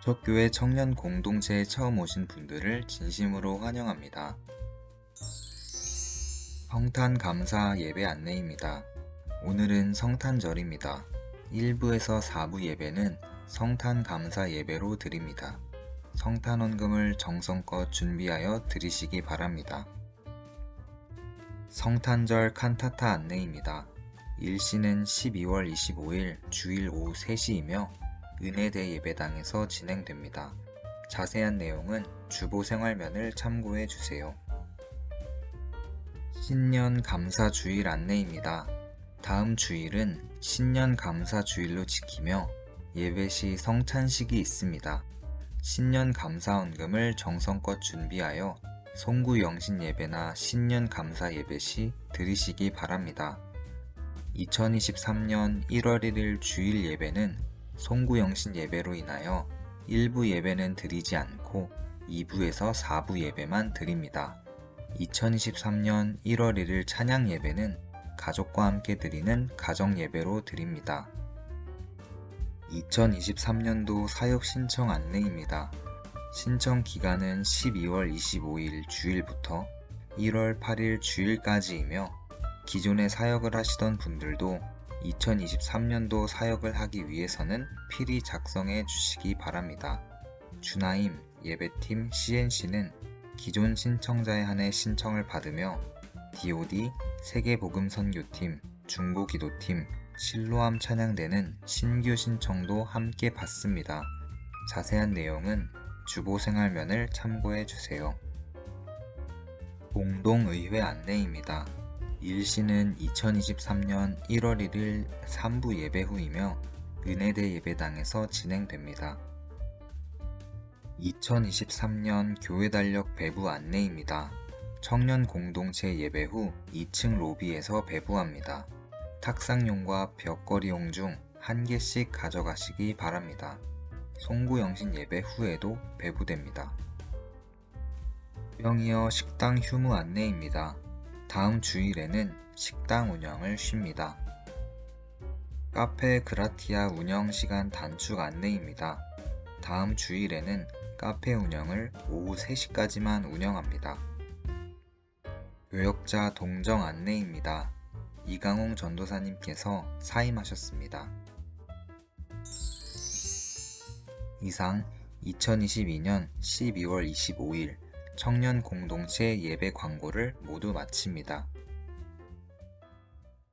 척교회 청년 공동체에 처음 오신 분들을 진심으로 환영합니다. 성탄 감사 예배 안내입니다. 오늘은 성탄절입니다. 1부에서 4부 예배는 성탄 감사 예배로 드립니다. 성탄 헌금을 정성껏 준비하여 드리시기 바랍니다. 성탄절 칸타타 안내입니다. 일시는 12월 25일 주일 오후 3시이며 은혜대 예배당에서 진행됩니다. 자세한 내용은 주보 생활면을 참고해 주세요. 신년 감사 주일 안내입니다. 다음 주일은 신년 감사 주일로 지키며 예배 시 성찬식이 있습니다. 신년 감사 헌금을 정성껏 준비하여 송구 영신 예배나 신년 감사 예배 시 드리시기 바랍니다. 2023년 1월 1일 주일 예배는 송구 영신 예배로 인하여 1부 예배는 드리지 않고 2부에서 4부 예배만 드립니다. 2023년 1월 1일 찬양 예배는 가족과 함께 드리는 가정 예배로 드립니다. 2023년도 사역 신청 안내입니다. 신청 기간은 12월 25일 주일부터 1월 8일 주일까지이며 기존에 사역을 하시던 분들도 2023년도 사역을 하기 위해서는 필히 작성해 주시기 바랍니다. 주나임 예배팀 CNC는 기존 신청자에 한해 신청을 받으며 DOD 세계복음선교팀 중보기도팀 실로암 찬양대는 신규 신청도 함께 받습니다. 자세한 내용은 주보 생활면을 참고해 주세요. 공동의회 안내입니다. 일시는 2023년 1월 1일 3부 예배 후이며 은혜대 예배당에서 진행됩니다. 2023년 교회 달력 배부 안내입니다. 청년 공동체 예배 후 2층 로비에서 배부합니다. 탁상용과 벽걸이용 중 한 개씩 가져가시기 바랍니다. 송구영신 예배 후에도 배부됩니다. 병이어 식당 휴무 안내입니다. 다음 주일에는 식당 운영을 쉽니다. 카페 그라티아 운영 시간 단축 안내입니다. 다음 주일에는 카페 운영을 오후 3시까지만 운영합니다. 교역자 동정 안내입니다. 이강홍 전도사님께서 사임하셨습니다. 이상 2022년 12월 25일 청년 공동체 예배 광고를 모두 마칩니다.